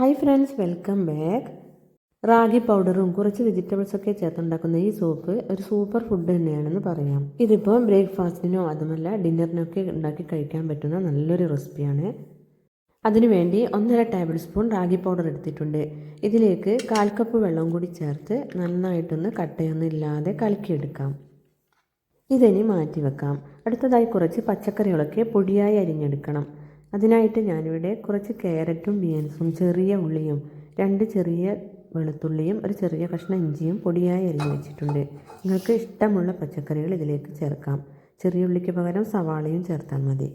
Hi friends welcome back ragi പൗഡറും കുറച്ച് വെജിറ്റബിൾസൊക്കെ ചേർത്തുണ്ടാക്കുന്ന ഈ സൂപ്പ് ഒരു സൂപ്പർ ഫുഡ് തന്നെയാണെന്ന് പറയാം. ഇതിപ്പോൾ ബ്രേക്ക്ഫാസ്റ്റിനോ അതുമല്ല ഡിന്നറിനൊക്കെ ഉണ്ടാക്കി കഴിക്കാൻ പറ്റുന്ന നല്ലൊരു റെസിപ്പിയാണ് അതിനുവേണ്ടി ഒന്നര ടേബിൾ സ്പൂൺ റാഗി പൗഡർ എടുത്തിട്ടുണ്ട്. ഇതിലേക്ക് കാൽ കപ്പ് വെള്ളം കൂടി ചേർത്ത് നന്നായിട്ടൊന്ന് കട്ടയൊന്നും ഇല്ലാതെ കലക്കിയെടുക്കാം. ഇതിനി മാറ്റി വെക്കാം അടുത്തതായി കുറച്ച് പച്ചക്കറികളൊക്കെ പൊടിയായി അരിഞ്ഞെടുക്കണം. അതിനായിട്ട് ഞാനിവിടെ കുറച്ച് ക്യാരറ്റും ബീൻസും ചെറിയ ഉള്ളിയും രണ്ട് ചെറിയ വെളുത്തുള്ളിയും ഒരു ചെറിയ കഷ്ണം ഇഞ്ചിയും പൊടിയായി അരിഞ്ഞ് വെച്ചിട്ടുണ്ട്. നിങ്ങൾക്ക് ഇഷ്ടമുള്ള പച്ചക്കറികൾ ഇതിലേക്ക് ചേർക്കാം. ചെറിയ ഉള്ളിക്ക് പകരം സവാളയും ചേർത്താൽ മതി.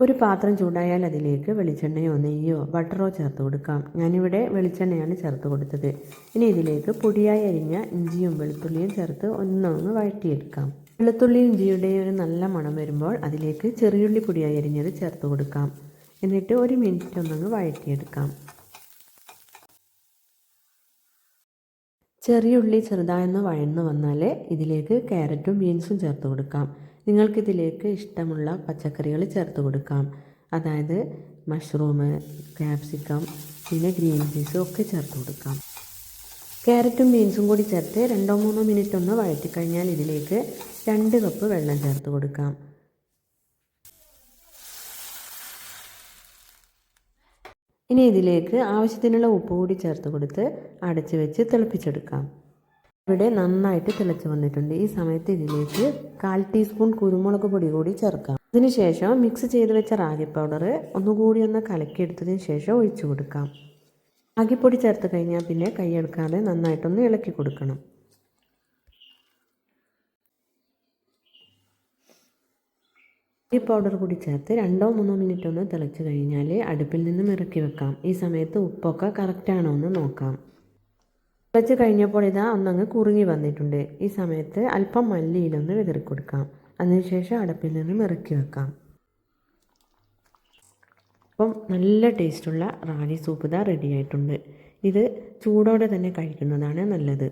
ഒരു പാത്രം ചൂടായാൽ അതിലേക്ക് വെളിച്ചെണ്ണയോ നെയ്യോ ബട്ടറോ ചേർത്ത് കൊടുക്കാം. ഞാനിവിടെ വെളിച്ചെണ്ണയാണ് ചേർത്ത് കൊടുത്തത്. ഇനി ഇതിലേക്ക് പൊടിയായി അരിഞ്ഞ ഇഞ്ചിയും വെളുത്തുള്ളിയും ചേർത്ത് ഒന്നൊന്ന് വഴറ്റിയെടുക്കാം. വെളുത്തുള്ളി ഇഞ്ചിയുടെ ഒരു നല്ല മണം വരുമ്പോൾ അതിലേക്ക് ചെറിയുള്ളി പൊടിയായി അരിഞ്ഞത് ചേർത്ത് കൊടുക്കാം. എന്നിട്ട് ഒരു മിനിറ്റ് ഒന്നങ്ങ് വഴറ്റിയെടുക്കാം. ചെറിയുള്ളി ചെറുതായൊന്ന് വഴന്നു വന്നാൽ ഇതിലേക്ക് ക്യാരറ്റും ബീൻസും ചേർത്ത് കൊടുക്കാം. നിങ്ങൾക്കിതിലേക്ക് ഇഷ്ടമുള്ള പച്ചക്കറികൾ ചേർത്ത് കൊടുക്കാം. അതായത് മഷ്റൂം ക്യാപ്സിക്കം പിന്നെ ഗ്രീൻ പീസും ഒക്കെ ചേർത്ത് കൊടുക്കാം. ക്യാരറ്റും ബീൻസും കൂടി ചേർത്ത് രണ്ടോ മൂന്നോ മിനിറ്റ് ഒന്ന് വഴറ്റിക്കഴിഞ്ഞാൽ ഇതിലേക്ക് രണ്ട് കപ്പ് വെള്ളം ചേർത്ത് കൊടുക്കാം. ഇനി ഇതിലേക്ക് ആവശ്യത്തിനുള്ള ഉപ്പ് കൂടി ചേർത്ത് കൊടുത്ത് അടച്ചു വെച്ച് തിളപ്പിച്ചെടുക്കാം. ഇവിടെ നന്നായിട്ട് തിളച്ച് വന്നിട്ടുണ്ട്. ഈ സമയത്ത് ഇതിലേക്ക് കാൽ ടീസ്പൂൺ കുരുമുളക് പൊടി കൂടി ചേർക്കാം. അതിനുശേഷം മിക്സ് ചെയ്ത് വെച്ച റാഗി പൗഡർ ഒന്നുകൂടി ഒന്ന് കലക്കിയെടുത്തതിന് ശേഷം ഒഴിച്ചു കൊടുക്കാം. റാഗിപ്പൊടി ചേർത്ത് കഴിഞ്ഞാൽ പിന്നെ കൈയെടുക്കാതെ നന്നായിട്ടൊന്ന് ഇളക്കി കൊടുക്കണം. ഈ പൗഡർ കൂടി ചേർത്ത് രണ്ടോ മൂന്നോ മിനിറ്റ് ഒന്ന് തിളച്ച് കഴിഞ്ഞാൽ അടുപ്പിൽ നിന്നും ഇറക്കി വെക്കാം. ഈ സമയത്ത് ഉപ്പൊക്കെ കറക്റ്റാണോ എന്ന് നോക്കാം. തിളച്ച് കഴിഞ്ഞപ്പോൾ ഇതാ ഒന്നങ്ങ് കുറുങ്ങി വന്നിട്ടുണ്ട്. ഈ സമയത്ത് അല്പം മല്ലിയിലൊന്ന് വിതറി കൊടുക്കാം. അതിനുശേഷം അടുപ്പിൽ നിന്നും ഇറക്കി വെക്കാം. അപ്പം നല്ല ടേസ്റ്റുള്ള റാഗി സൂപ്പ് ഇതാ റെഡി ആയിട്ടുണ്ട്. ഇത് ചൂടോടെ തന്നെ കഴിക്കുന്നതാണ് നല്ലത്.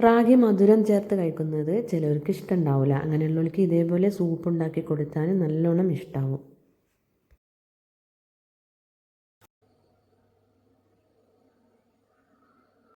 റാഗി മധുരം ചേർത്ത് കഴിക്കുന്നത് ചിലവർക്ക് ഇഷ്ടമുണ്ടാവില്ല അങ്ങനെയുള്ളവർക്ക് ഇതേപോലെ സൂപ്പ് ഉണ്ടാക്കി കൊടുത്താൽ നല്ലോണം ഇഷ്ടമാവും